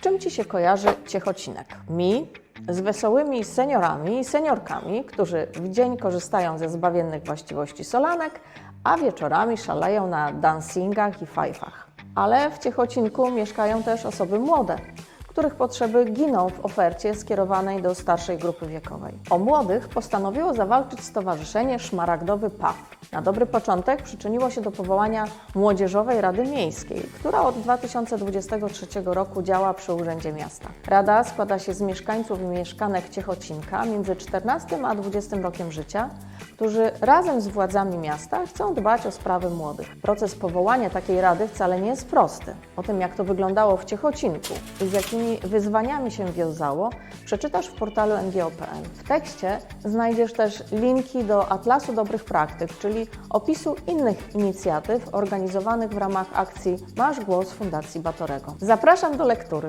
czym Ci się kojarzy Ciechocinek? Mi z wesołymi seniorami i seniorkami, którzy w dzień korzystają ze zbawiennych właściwości solanek, a wieczorami szaleją na dancingach i fajfach. Ale w Ciechocinku mieszkają też osoby młode, których potrzeby giną w ofercie skierowanej do starszej grupy wiekowej. O młodych postanowiło zawalczyć Stowarzyszenie Szmaragdowy PAW. Na dobry początek przyczyniło się do powołania Młodzieżowej Rady Miejskiej, która od 2023 roku działa przy Urzędzie Miasta. Rada składa się z mieszkańców i mieszkanek Ciechocinka między 14 a 20 rokiem życia, którzy razem z władzami miasta chcą dbać o sprawy młodych. Proces powołania takiej rady wcale nie jest prosty. O tym, jak to wyglądało w Ciechocinku i z jakimi wyzwaniami się wiązało, przeczytasz w portalu ngo.pl. W tekście znajdziesz też linki do Atlasu Dobrych Praktyk, czyli opisu innych inicjatyw organizowanych w ramach akcji Masz Głos Fundacji Batorego. Zapraszam do lektury.